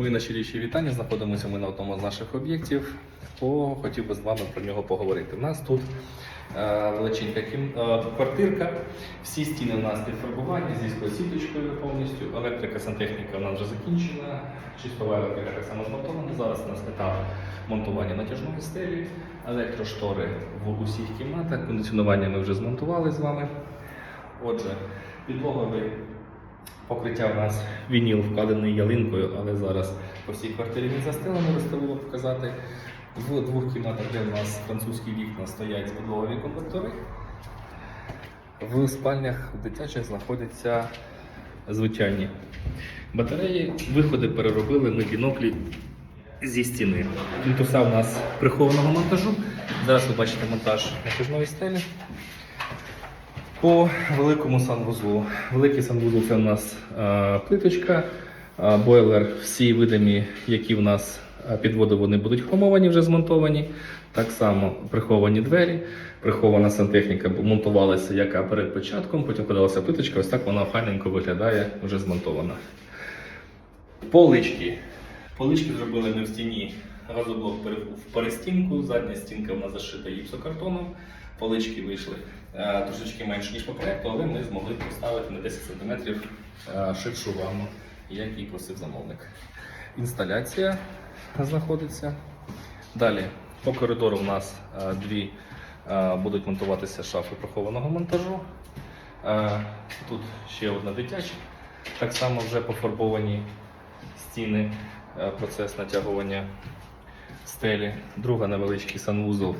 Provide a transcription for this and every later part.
Мої найщиріші вітання. Знаходимося ми на одному з наших об'єктів. О, хотів би з вами про нього поговорити. У нас тут е, величенька кім... е, квартирка. Всі стіни у нас підфарбовані зі сіточкою повністю. Електрика, сантехніка у нас вже закінчена. Чистова електрика так само змонтована. Зараз у нас етап монтування натяжної стелі, електроштори в усіх кімнатах. Кондиціонування ми вже змонтували з вами. Отже, підлоговий Покриття у нас вініл вкладений ялинкою, але зараз по всій квартирі він застелений, розставило показати. В двох кімнатах, де у нас французькі вікна стоять підлогові конвектори. В спальнях дитячих знаходяться звичайні батареї. Виходи переробили ми біноклі зі стіни. Плінтуса у нас прихованого монтажу. Зараз ви бачите монтаж натяжної стелі. По великому санвузлу. Великий санвузол це у нас е, плиточка, е, бойлер, всі видимі, які в нас е, підводи, вони будуть хромовані, вже змонтовані. Так само приховані двері, прихована сантехніка монтувалася яка перед початком, потім подалася плиточка, ось так вона файненько виглядає, вже змонтована. Полички. Полички зробили ми в стіні газоблок в перестінку, задня стінка в нас зашита гіпсокартоном. Полички вийшли е, трошечки менше, ніж по проекту, але ми змогли поставити на 10 см е, ширшу ванну, як і просив замовник. Інсталяція знаходиться. Далі по коридору у нас е, дві будуть монтуватися шафи прихованого монтажу. Тут ще одна дитяча. Так само вже пофарбовані стіни, процес натягування стелі. Друга невеличкий санвузол.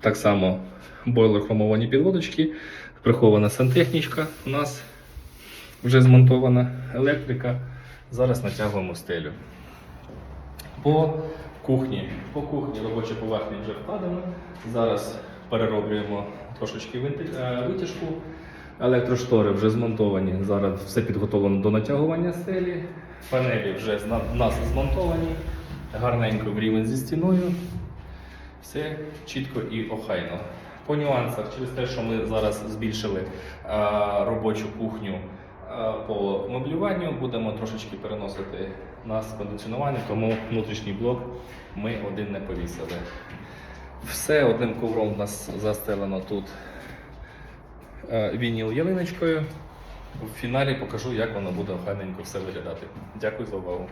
Так само бойлер хромовані підводочки, прихована сантехнічка у нас вже змонтована електрика. Зараз натягуємо стелю. По кухні. По кухні робоча поверхня вже вкладена. Зараз перероблюємо трошечки е, витяжку. Електроштори вже змонтовані. Зараз все підготовлено до натягування стелі. Панелі вже в нас змонтовані. Гарненько в рівень зі стіною. Все чітко і охайно. По нюансах, через те, що ми зараз збільшили е, робочу кухню е, по меблюванню, будемо трошечки переносити нас кондиціонування, тому внутрішній блок ми один не повісили. Все одним ковром у нас застелено тут вініл ялиночкою. В фіналі покажу, як воно буде охайненько все виглядати. Дякую за увагу.